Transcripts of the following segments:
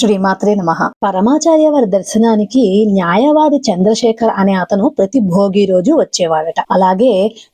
శ్రీమాత్రే నమ. పరమాచార్య వారి దర్శనానికి న్యాయవాది చంద్రశేఖర్ అనే అతను ప్రతి భోగి రోజు వచ్చేవాడట. అలాగే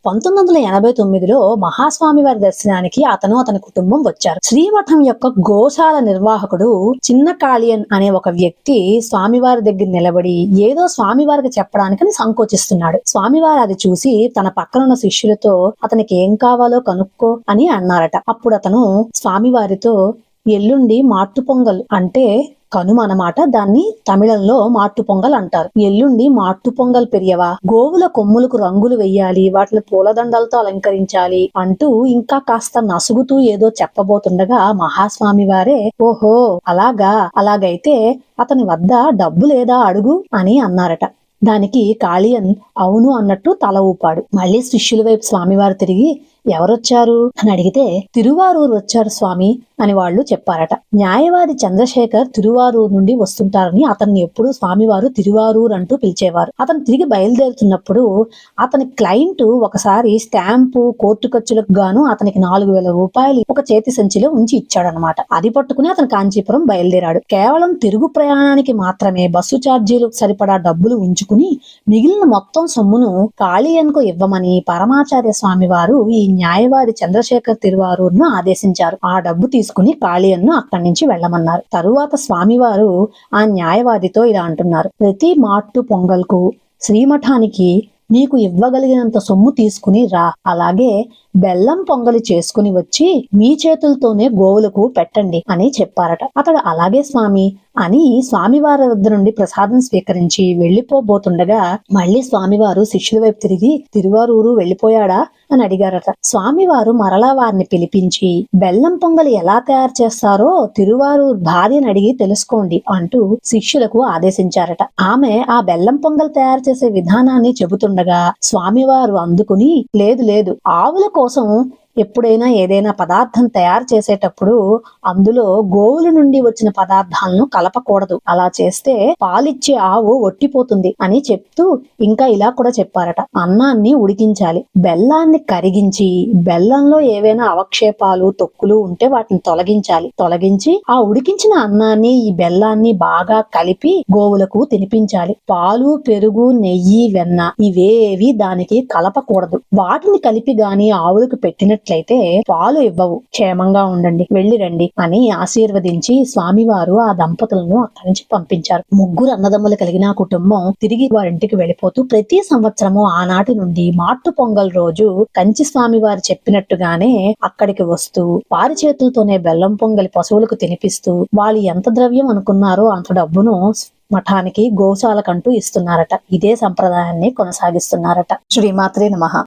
పంతొమ్మిది వందల ఎనభై తొమ్మిదిలో మహాస్వామి వారి దర్శనానికి అతను అతని కుటుంబం వచ్చారు. శ్రీమఠం యొక్క గోశాల నిర్వాహకుడు చిన్న కాళియన్ అనే ఒక వ్యక్తి స్వామివారి దగ్గర నిలబడి ఏదో స్వామివారికి చెప్పడానికని సంకోచిస్తున్నాడు. స్వామివారు అది చూసి తన పక్కనున్న శిష్యులతో అతనికి ఏం కావాలో కనుక్కో అని అన్నారట. అప్పుడు అతను స్వామివారితో ఎల్లుండి మాట్టు పొంగల్ అంటే కనుమ అన్నమాట. దాన్ని తమిళంలో మాట్టు పొంగల్ అంటారు. ఎల్లుండి మాట్టు పొంగల్ పెరియవా. గోవుల కొమ్ములకు రంగులు వెయ్యాలి వాటిని పూలదండలతో అలంకరించాలి అంటూ ఇంకా కాస్త నసుగుతూ ఏదో చెప్పబోతుండగా మహాస్వామి వారే ఓహో అలాగా అలాగైతే అతని వద్ద డబ్బు లేదా అడుగు అని అన్నారట. దానికి కాళియన్ అవును అన్నట్టు తల ఊపాడు. మళ్ళీ శిష్యుల వైపు స్వామివారు తిరిగి ఎవరొచ్చారు? అని అడిగితే తిరువారూరు వచ్చారు స్వామి అని వాళ్ళు చెప్పారట. న్యాయవాది చంద్రశేఖర్ తిరువారూరు నుండి వస్తుంటారని అతన్ని ఎప్పుడు స్వామివారు తిరువారూరు అంటూ పిలిచేవారు. అతను తిరిగి బయలుదేరుతున్నప్పుడు అతని క్లయింట్ ఒకసారి స్టాంపు కోర్టు ఖర్చులకు గాను అతనికి నాలుగు వేల రూపాయలు ఒక చేతి సంచిలో ఉంచి ఇచ్చాడనమాట అది పట్టుకుని అతను కాంచీపురం బయలుదేరాడు. కేవలం తిరుగు ప్రయాణానికి మాత్రమే బస్సు ఛార్జీలు సరిపడా డబ్బులు ఉంచుకుని మిగిలిన మొత్తం సొమ్మును కాళీయన్కు ఇవ్వమని పరమాచార్య స్వామి వారు ఈ న్యాయవాది చంద్రశేఖర్ తిరువారూర్ను ఆదేశించారు. ఆ డబ్బు తీసుకుని కాళీయన్ను అక్కడి నుంచి వెళ్ళమన్నారు. తరువాత స్వామివారు ఆ న్యాయవాదితో ఇలా అంటున్నారు. ప్రతి మాట్టు పొంగల్కు శ్రీమఠానికి నీకు ఇవ్వగలిగినంత సొమ్ము తీసుకుని రా. అలాగే బెల్లం పొంగలి చేసుకుని వచ్చి మీ చేతులతోనే గోవులకు పెట్టండి అని చెప్పారట. అతడు అలాగే స్వామి అని స్వామివారి వద్ద నుండి ప్రసాదం స్వీకరించి వెళ్ళిపోబోతుండగా మళ్ళీ స్వామివారు శిష్యుల వైపు తిరిగి తిరువారూరు వెళ్ళిపోయాడా అని అడిగారట. స్వామివారు మరలా వారిని పిలిపించి బెల్లం పొంగలి ఎలా తయారు చేస్తారో తిరువారూరు భార్యను అడిగి తెలుసుకోండి అంటూ శిష్యులకు ఆదేశించారట. ఆమె ఆ బెల్లం పొంగల్ తయారు చేసే విధానాన్ని చెబుతుండగా స్వామివారు అందుకుని లేదు లేదు ఆవుల 我说 ఎప్పుడైనా ఏదైనా పదార్థం తయారు చేసేటప్పుడు అందులో గోవుల నుండి వచ్చిన పదార్థాలను కలపకూడదు. అలా చేస్తే పాలిచ్చే ఆవు ఒట్టిపోతుంది అని చెప్తూ ఇంకా ఇలా కూడా చెప్పారట. అన్నాన్ని ఉడికించాలి. బెల్లాన్ని కరిగించి బెల్లంలో ఏవైనా అవక్షేపాలు తొక్కులు ఉంటే వాటిని తొలగించాలి. తొలగించి ఆ ఉడికించిన అన్నాన్ని ఈ బెల్లాన్ని బాగా కలిపి గోవులకు తినిపించాలి. పాలు పెరుగు నెయ్యి వెన్న ఇవేవి దానికి కలపకూడదు. వాటిని కలిపి గాని ఆవులకు చేసినట్లయితే పాలు ఇవ్వవు. క్షేమంగా ఉండండి వెళ్ళి రండి అని ఆశీర్వదించి స్వామివారు ఆ దంపతులను అక్కడి నుంచి పంపించారు. ముగ్గురు అన్నదమ్ములు కలిగిన కుటుంబం తిరిగి వారింటికి వెళ్ళిపోతూ ప్రతి సంవత్సరము ఆనాటి నుండి మాట్టు పొంగల్ రోజు కంచి స్వామి వారు చెప్పినట్టుగానే అక్కడికి వస్తూ వారి చేతులతోనే బెల్లం పొంగలి పశువులకు తినిపిస్తూ వాళ్ళు ఎంత ద్రవ్యం అనుకున్నారో అంత డబ్బును మఠానికి గోశాలకంటూ ఇస్తున్నారట. ఇదే సంప్రదాయాన్ని కొనసాగిస్తున్నారట. శ్రీమాత్రే నమః.